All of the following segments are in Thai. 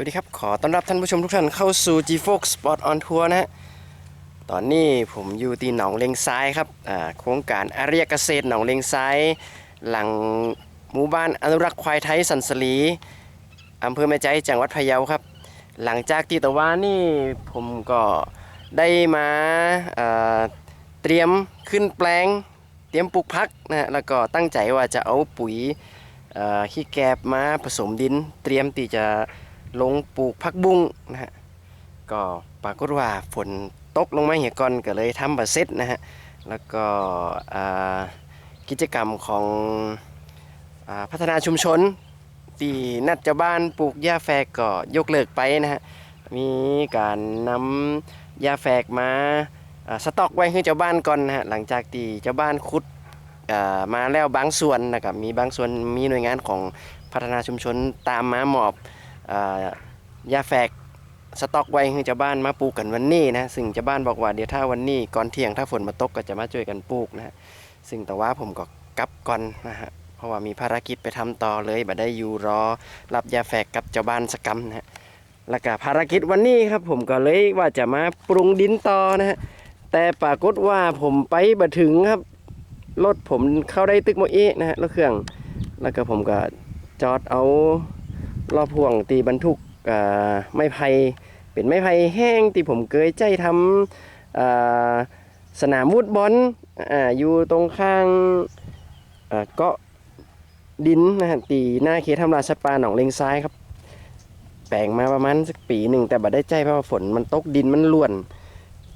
วัสดีครับ ขอต้อนรับท่านผู้ชมทุกท่านเข้าสู่ G Fox Sport on Tour นะฮะ ตอนนี้ผมอยู่ที่หนองเลงซ้ายครับโครงการอารียเกษตรหนองเลงซ้าย หลังหมู่บ้านอนุรักษ์ควายไทยสันสลีอำเภอแม่ใจจังหวัดพะเยาครับ หลังจากที่ตะวันนี่ผมก็ได้มาเตรียมขึ้นแปลง เตรียมปลูกพักนะฮะแล้วก็ตั้งใจว่าจะเอาปุ๋ยขี้แกบมาผสมดิน เตรียมที่จะ ลงปลูกพักบุ้งนะฮะก็ปรากฏว่าฝนตกลงมาเหี่ยก่อนก็เลยทำบะเซ็ตนะฮะแล้วก็กิจกรรมของอพัฒนาชุมชนที่นัดเจ้าบ้านปลูกหญ้าแฝกก็ยกเลิกไปนะฮะมีการนำยาแฝกมาสต็อกไว้ให้เจ้าบ้านก่อนนะฮะหลังจากที่เจ้าบ้านขุดมาแล้วบางส่วนนะครับมีบางส่วนมีหน่วยงานของพัฒนาชุมชนตามมาหมอบ ยาแฝกสต็อกไว้ให้เจ้าบ้านมาปลูกกันวันนี้นะ ซึ่งเจ้าบ้านบอกว่าเดี๋ยวถ้าวันนี้ก่อนเที่ยงถ้าฝนมาตกก็จะมาช่วยกันปลูกนะฮะซึ่งแต่ว่าผมก็กลับก่อนนะฮะเพราะว่ามีภารกิจไปทำต่อเลยบ่ได้อยู่รอ รับยาแฝกกับเจ้าบ้านสกกรรมนะฮะแล้วก็ภารกิจวันนี้ครับ ผมก็เลยว่าจะมาปรุงดินต่อนะฮะแต่ปรากฏว่าผมไปบ่ถึงครับรถผมเข้าได้ตึกโมเอะนะฮะรถเครื่อง แล้วก็ผมก็จอดเอา ล้อพ่วงตีบรรทุกไม้ไผ่เป็นไม้ไผ่แห้งที่ผมเคยใจทำสนามวุดบอลออยู่ตรงข้างเกาะดินนะฮะตีหน้าเขตทำลายสัตว์ป่าหนองเลงซ้ายครับ แปลงมาประมาณสักปีหนึ่งแต่บัดได้ใจเพราะว่าฝนมันตกดินมันล้วน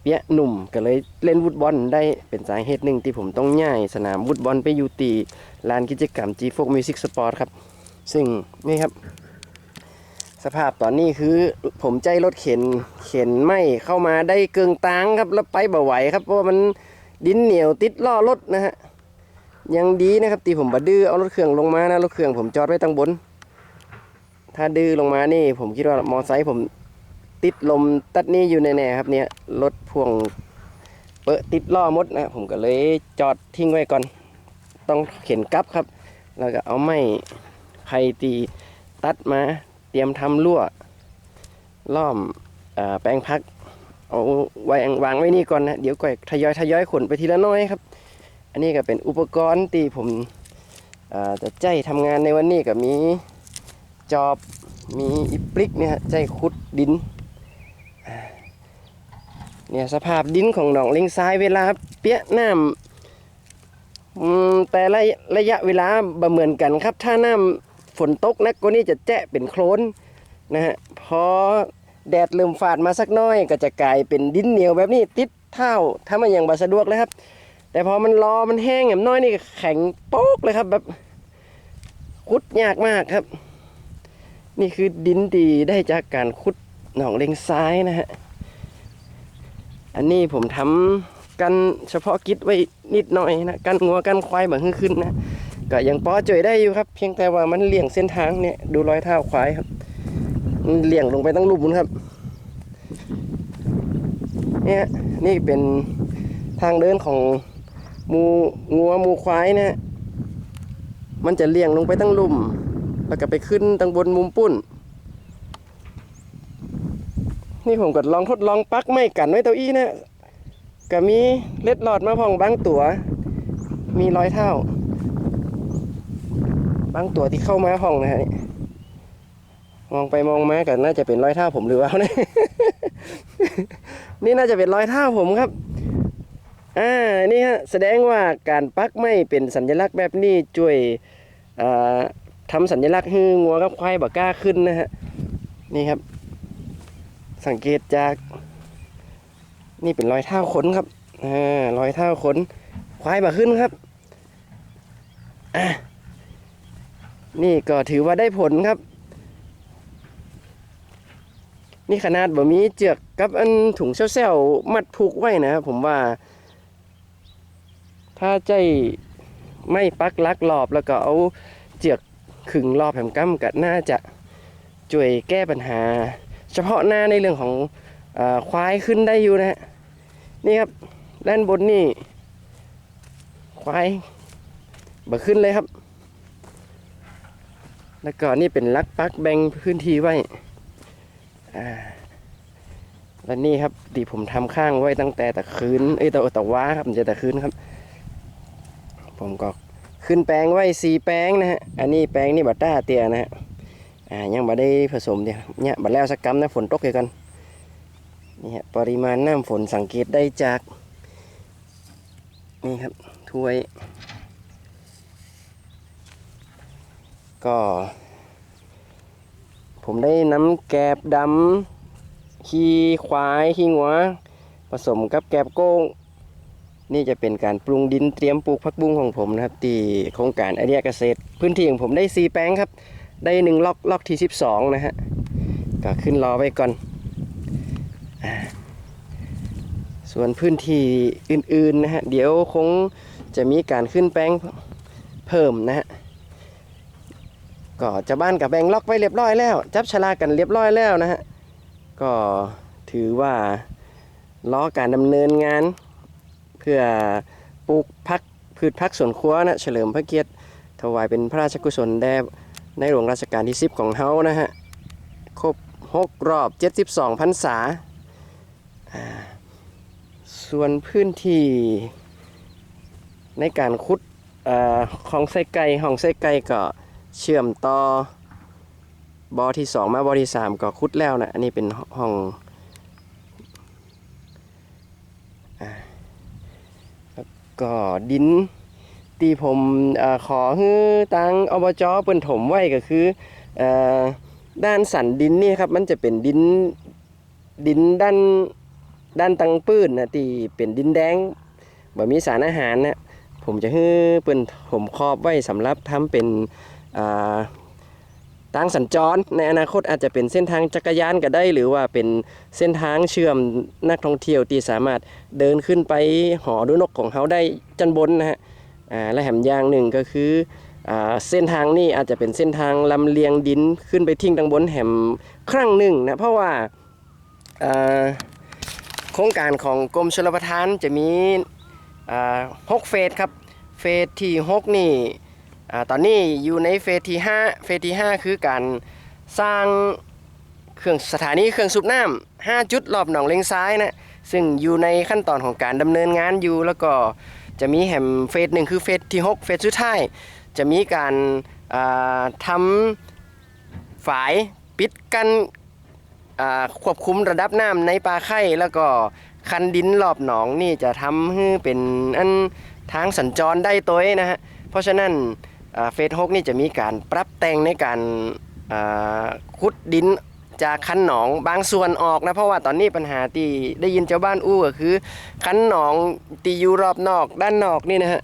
เปียหนุ่มก็เลยเล่นวุดบอลได้เป็นสาเหตุหนึ่งที่ผมต้องย้ายสนามวุดบอลไปอยู่ตีลานกิจกรรม G f o มิวสิกสปอร์ตครับ ซึ่งนี่ครับ สภาพตอนนี้คือผมใจรถเข็นเข็นไม่เข้ามาได้เกิงตางครับแล้วไปบ่ไหวครับเพราะว่ามันดินเหนียวติดล้อรถนะฮะยังดีนะครับตีผมบดื้อเอารถเครื่องลงมานะรถเครื่องผมจอดไว้ตั้งบน ถ้าดื้อลงมานี่ ผมคิดว่ามอไซค์ผมติดลมตัดนี่อยู่แน่ๆครับเนี่ยรถพ่วงเปอะติดล้อมดนะผมก็เลยจอดทิ้งไว้ก่อน ต้องเข็นกลับครับ แล้วก็เอาไม้ไผ่ตีตัดมา เตรียมทำรั่วล้อมอแปลงพักเอาไว้วางไว้นี่ก่อนนะเดี๋ยวก่อยทยอยทยอยขนไปทีละน้อยครับ อันนี้ก็เป็นอุปกรณ์ที่ผมจะใจทำงานในวันนี้ก็มีจอบมีอิปลิกเนี่ยฮะใจขุดดินเนี่ยสภาพดินของหนองเลงซ้ายเวลาเปียะน้ำแต่ละระยะเวลาบ่เหมือนกันครับ ถ้าน้ำ ฝนตกนักก็นี่จะแจะเป็นโคลนนะฮะพอแดดเริ่มฝาดมาสักน้อยก็จะกลายเป็นดินเหนียวแบบนี้ติดเท้าถ้ามันยังบ่สะดวกเลยครับ แต่พอมันรอมันแห้งอย่างน้อยนี่แข็งโป๊กเลยครับแบบขุดยากมากครับ นี่คือดินดีได้จากการขุดหนองเลงซ้ายนะฮะอันนี้ผมทำกันเฉพาะกิจไว้นิดหน่อยนะกันงัวกันควายแบบขึ้นๆนะ ก็ยังพอจ่วยได้อยู่ครับ เพียงแต่ว่ามันเลี่ยงเส้นทางเนี่ยดูรอยเท้าควายครับมันเลี่ยงลงไปตั้งลุมครับ เนี่ยนี่เป็นทางเดินของมูงัวมูควายนะฮะมันจะเลี่ยงลงไปตั้งลุมแล้วก็ไปขึ้นตั้งบนมุมปุ้น นี่ผมก็ลองทดลองปักไม่กันไว้เต้าอี้นะก็มีเล็ดหลอดมาพองบางตัว มีรอยเท้า บางตัวที่เข้ามาห้องนะฮะมองไปมองมาก็น่าจะเป็นรอยเท้าผมหรือเปล่านะนี่น่าจะเป็นรอยเท้าผมครับอ่านี่ฮะแสดงว่าการปักไม่เป็นสัญลักษณ์แบบนี้ช่วยอ่าทำสัญลักษณ์ให้งัวกับควายบ่กล้าขึ้นนะฮะนี่ครับ สังเกตจาก นี่เป็นรอยเท้าขนครับอ่ารอยเท้าขนควายบ่ขึ้นครับอะ นี่ก็ถือว่าได้ผลครับ นี่ขนาดแบ่มีเจือกกับอันถุงเซลๆมัดผูกไว้นะครับผมว่า ถ้าใจไม่ปักลักรอบแล้วก็เอาเจือกขึงรอบแผ่นกั้มก็น่าจะช่วยแก้ปัญหา เฉพาะหน้าในเรื่องของอควายขึ้นได้อยู่นะฮะนี่ครับด้านบนนี่ควายบ่ขึ้นเลยครับ แล้วก็นี่เป็นลักปักแบ่งพื้นที่ไว้อ่าและนี่ครับที่ผมทำข้างไว้ตั้งแต่ต่คืนเอ้ยต่แต่ว้าครับมันจะต่คืนครับ ผมก็ขึ้นแปลงไว้สี่แปลงนะฮะอันนี้แปลงนี่บัตต้าเตียนะฮะอ่ายังบัได้ผสมเดียวเนี่ยบัดแล้วสักกำนะฝนตกเลยกันนี่ฮะปริมาณน้ำฝนสังเกตได้จากนี่ครับถ้วย ก็ ผมได้น้ำแกบดำขี้ควายขี้งัว ผสมกับแกบโก้ง นี่จะเป็นการปรุงดินเตรียมปลูกผักบุ้งของผมนะครับที่โครงการไอเดียเกษตร พื้นที่ของผมได้ 4 แปลงครับ ได้หนึ่งล็อกล็อกที่ 12 นะฮะ ก็ขึ้นรอไว้ก่อน ส่วนพื้นที่อื่นๆนะฮะ เดี๋ยวคงจะมีการขึ้นแปลงเพิ่มนะฮะ ก็จะบ้านกับแบงล็อกไว้เรียบร้อยแล้ว จับฉลากกันเรียบร้อยแล้วนะฮะก็ถือว่าล้อการดำเนินงาน เพื่อปลูกพักพืชพักสวนครัวนะเฉลิมพระเกียรติถวายเป็นพระราชกุศลแด่ในหลวงรัชกาลที่ 10 ของเฮานะฮะครบ6รอบ 72พรรษาอ่าส่วนพื้นที่ในการขุดอาของไส้ไก่ห้องไส้ไก่ก็ เชื่อมต่อบอที่2มาบอที่3ก็ขุดแล้วนะอันนี้เป็นห้องก็ดินที่ผมอขอให้ตังอบจเปิ้นถมไว้ก็คืออด้านสันดินนี่ครับ มันจะเป็นดินดินด้านด้านตังปื้นนะที่เป็นดินแดงแบ่มีสารอาหารนะผมจะให้เปิ้นผมครอบไว้สำหรับทำเป็น ทางสัญจรในอนาคตอาจจะเป็นเส้นทางจักรยานก็ได้ หรือว่าเป็นเส้นทางเชื่อมนักท่องเที่ยวที่สามารถเดินขึ้นไปหอดูนกของเขาได้จันบนนะฮะและแหมอย่างหนึ่งก็คืออเส้นทางนี้อาจจะเป็นเส้นทางลำเลียงดินขึ้นไปทิ้งดังบนแหมครั้งหนึ่งนะเพราะว่าโครงการของกรมชลประทานจะมีหกเฟสครับเฟสที่หกนี่ อ่าตอนนี้อยู่ในเฟสที่ห้าเฟสที่ห้าคือการสร้างเครื่องสถานีเครื่องสูบน้ำห้าจุดรอบหนองเลงซ้ายนะซึ่งอยู่ในขั้นตอนของการดำเนินงานอยู่แล้วก็จะมีแหมเฟสหนึ่งคือเฟสที่ 6 เฟสสุดท้ายจะมีการาทำฝายปิดกันควบคุมระดับน้ำในปลาไข่แล้วก็คันดินรอบหนองนี่จะทำให้เป็นอันทางสัญจรได้ตัวนะฮะเพราะฉะนั้น เฟส6นี่จะมีการปรับแต่งในการขุดดินจากคันหนองบางส่วนออกนะเพราะว่าตอนนี้ปัญหาที่ได้ยินชาวบ้านอู้ก็คือ คันหนองตีอยู่รอบนอกด้านนอกนี่นะฮะ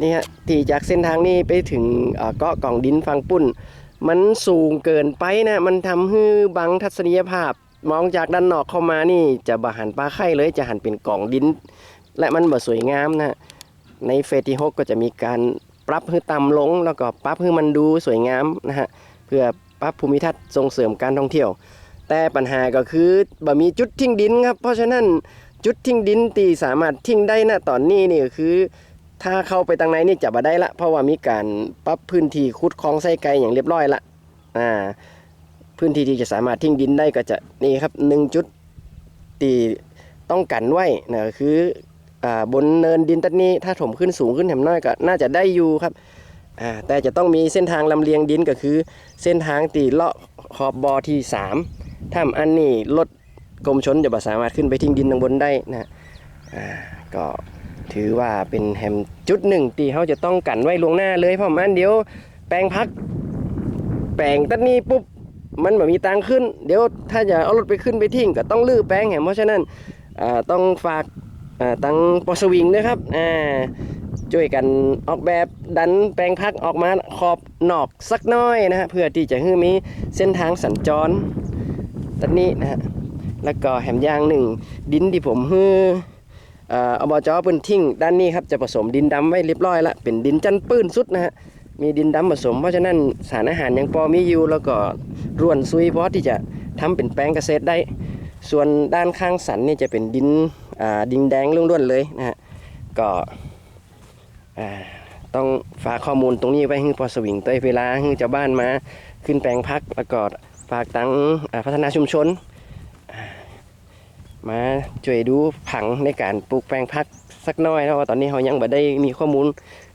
นี่ฮะที่จากเส้นทางนี้ไปถึงเกาะกล่องดินฝั่งปุ่น มันสูงเกินไปนะมันทำให้บังทัศนียภาพมองจากด้านนอกเข้ามานี่จะบหันปลาไข่เลยจะหันเป็นกล่องดิน และมันบ่สวยงามนะฮะ ในเฟสที่หกก็จะมีการปรับให้ต่ำลง แล้วก็ปรับให้มันดูสวยงามนะฮะเพื่อปรับภูมิทัศน์ส่งเสริมการท่องเที่ยว แต่ปัญหาก็คือบ่มีจุดทิ้งดินครับ เพราะฉะนั้นจุดทิ้งดินที่สามารถทิ้งได้นะตอนนี้นี่ก็คือ ถ้าเข้าไปทางในนี่จะบ่ได้ละ เพราะว่ามีการปรับพื้นที่ขุดคลองไส้ไก่อย่างเรียบร้อยละอ่าพื้นที่ที่จะสามารถทิ้งดินได้ก็จะนี่ครับหนึ่งจุดที่ต้องกันไว้นะคือ บนเนินดินตัดนี้ ถ้าถมขึ้นสูงขึ้นแถมน้อยก็น่าจะได้อยู่ครับแต่จะต้องมีเส้นทางลำเลียงดินก็คือ เส้นทางตีเลาะขอบบอที่3ถ้าอันนี้รถกรมชนจะบ่สามารถขึ้นไปทิ้งดินทางบนได้นะก็ถือว่าเป็นแฮมจุดหนึ่งที่เขาจะต้องกันไว้ล่วงหน้าเลยเพราะมันเดี๋ยวแปลงพัก แปลงตัดนี้ปุ๊บมันแบบมีตังขึ้น เดี๋ยวถ้าจะเอารถไปขึ้นไปทิ้งก็ต้องลื้อแปลงแหมเพราะฉะนั้นต้องฝาก ตังปอสวิงนะครับอ่าช่วยกันออกแบบดันแปลงพักออกมาขอบนอกสักน้อยนะฮะเพื่อที่จะให้มีเส้นทางสัญจรตันนี้นะฮะแล้วก็แหมยางหนึ่งดินที่ผมฮือเอ่ออบจเปิ้นทิ้งด้านนี้ครับจะผสมดินดำไว้เรียบร้อยละเป็นดินจันปื้นสุดนะฮะมีดินดำผสม เพราะฉะนั้นสารอาหารยังพอมีอยู่แล้วก็ร่วนซุยพอที่จะทำเป็นแปลงเกษตรได้ ส่วนด้านข้างสันนี่จะเป็นดิน ดินแดงล้วนๆเลยนะฮะก็ต้องฝากข้อมูลตรงนี้ไว้ให้พอสวิงตัวเวลาให้เจ้าบ้านมาขึ้นแปลงพักแล้วก็ฝากตั้งพัฒนาชุมชน มาช่วยดูผังในการปลูกแปลงพักสักน้อยนะว่าตอนนี้เขายังบ่ได้มีข้อมูล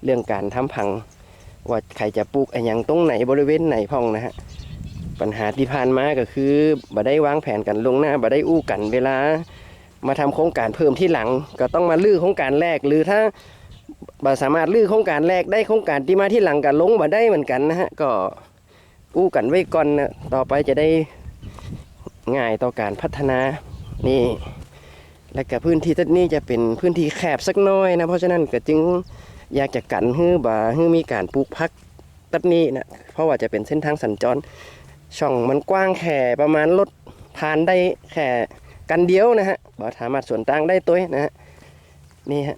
เรื่องการทำผัง ว่าใครจะปลูกอะไรอย่างตรงไหนบริเวณไหนพ่องนะฮะปัญหาที่ผ่านมาก็คือบ่ได้วางแผนกันลงหน้าบ่ได้อู้กันเวลา มาทำโครงการเพิ่มที่หลัง ก็ต้องมาลื้อโครงการแรก หรือถ้าบ่สามารถลื้อโครงการแรกได้โครงการที่มาที่หลังก็ลงบ่ได้เหมือนกันนะฮะก็อู้กันไว้ก่อนนะต่อไปจะได้ง่ายต่อการพัฒนานี่ และกับพื้นที่ตัดนี้จะเป็นพื้นที่แคบสักน้อยนะเพราะฉะนั้นก็จึงอยากจะกันฮื้อบ่าฮื้อมีการปลูกพักตัดนี้นะเพราะว่าจะเป็นเส้นทางสัญจรช่องมันกว้างแค่ประมาณรถผ่านได้แค่ กันเดียวนะฮะบ่สามารถส่วนต่างได้ตัวนะฮะนี่ฮะ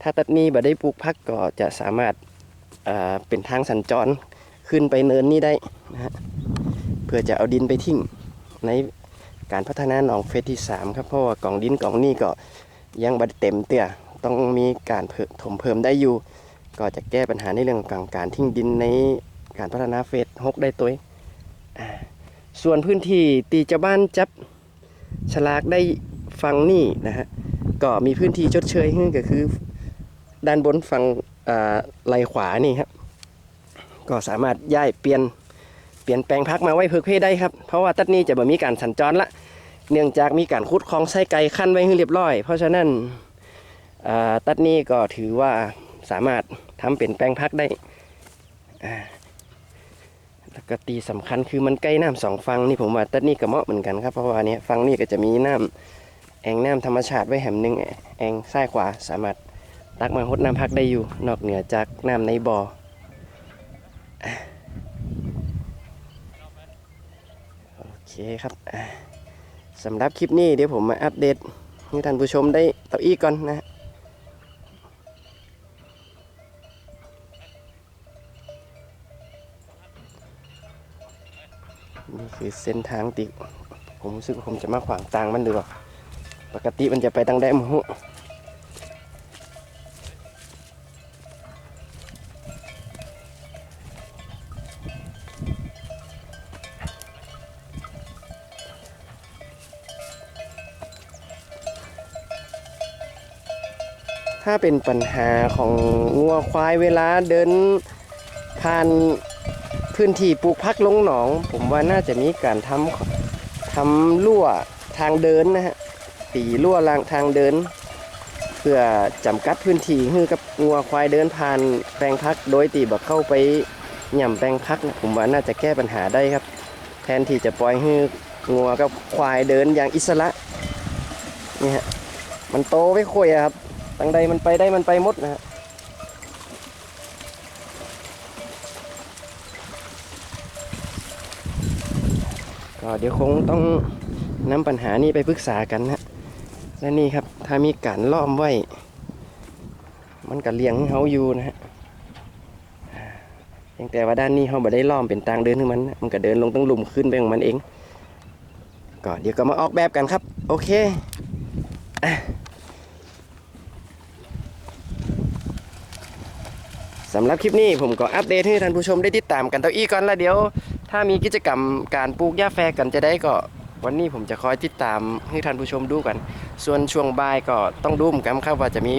ถ้าตัดนี้บ่ได้ปลูกพักก็จะสามารถอ่าเป็นทางสัญจรขึ้นไปเนินนี้ได้นะฮะเพื่อจะเอาดินไปทิ้งในการพัฒนาหนองเฟสที่สามครับเพราะว่ากล่องดินกล่องนี้ก็ยังบ่ได้เต็มเตี้ยต้องมีการเพิ่มถมเพิ่มได้อยู่ ก็จะแก้ปัญหาในเรื่องของการทิ้งดินในการพัฒนาเฟสหกได้ตัวส่วนพื้นที่ตีเจะบ้านจับ ฉลากได้ฟังนี่นะฮะก็มีพื้นที่ชดเชยให้ก็คือ ด้านบนฝั่งอ่าไหลขวานี่ครับก็สามารถย้ายเปลี่ยนเปลี่ยนแปลงพักมาไว้เพื่อเพได้ครับเพราะว่าตัดนี้จะบ่มีการสัญจรละเนื่องจากมีการขุดคลองไส้ไก่ขั้นไว้ให้เรียบร้อย เพราะฉะนั้นตัดนี้ก็ถือว่าสามารถทำเป็นแปลงพักได้อ่า กตีสำคัญคือมันใกล้น้ำสองฝั่งนี่ผมว่าตัดนี้ก็เหมาะเหมือนกันครับเพราะว่าเนี้ยฝั่งนี้ก็จะมีน้ำแอ่งน้ำธรรมชาติไว้แห่งหนึ่งแอ่งซ้ายขวาสามารถตักมาหดน้ำพักได้อยู่ นอกเหนือจากน้ำในบ่ออ่าโอเคครับอ่าสำหรับคลิปนี้เดี๋ยวผมมาอัปเดตให้ท่านผู้ชมได้ต่ออีกก่อนนะ นี่คือเส้นทางติผมรู้สึกว่าผมจะมาขวางทางมันดูว่าปกติมันจะไปทางใดมหุถ้าเป็นปัญหาของงัวควายเวลาเดินผ่าน พื้นที่ปลูกพักลงหนอง ผมว่าน่าจะมีการทำทำรั่วทางเดินนะฮะตีรั่วรางทางเดิน เพื่อจำกัดพื้นที่ให้กับงัวควายเดินผ่านแปลงพัก โดยตีบ่เข้าไปหย่ำแปลงพัก ผมว่าน่าจะแก้ปัญหาได้ครับ แทนที่จะปล่อยให้งัวกับควายเดินอย่างอิสระนี่ฮะมันโตไว้คุยอะครับทางใดมันไปได้มันไปหมดนะฮะ ก็เดี๋ยวคงต้องนำปัญหานี้ไปปรึกษากันนะและนี่ครับถ้ามีการล้อมไว้ มันก็เลี้ยงเขาอยู่นะฮะเพียงแต่ว่าด้านนี้เขาบ่ได้ล้อมเป็นทางเดินของมัน มันก็เดินลงตั้งหลุมขึ้นไปของมันเองก็เดี๋ยวก็มาออกแบบกันครับ โอเคสำหรับคลิปนี้ผมก็อัปเดตให้ท่านผู้ชมได้ติดตามกันต่ออีกก่อนแล้วเดี๋ยว ถ้ามีกิจกรรมการปลูกหญ้าแฟร์กันจะได้ก็วันนี้ผมจะคอยติดตามให้ท่านผู้ชมดูกัน ส่วนช่วงบ่ายก็ต้องดูมกันครับว่าจะมี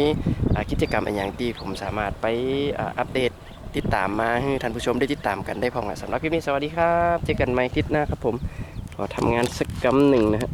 กิจกรรมอะไรอย่างที่ผมสามารถไปอัปเดตติดตามมาให้ท่านผู้ชมได้ติดตามกันได้พองสำหรับคลิปนี้สวัสดีครับ เจอกันใหม่คลิปหน้าครับผมขอทำงานสักกรรมหนึ่งนะฮะ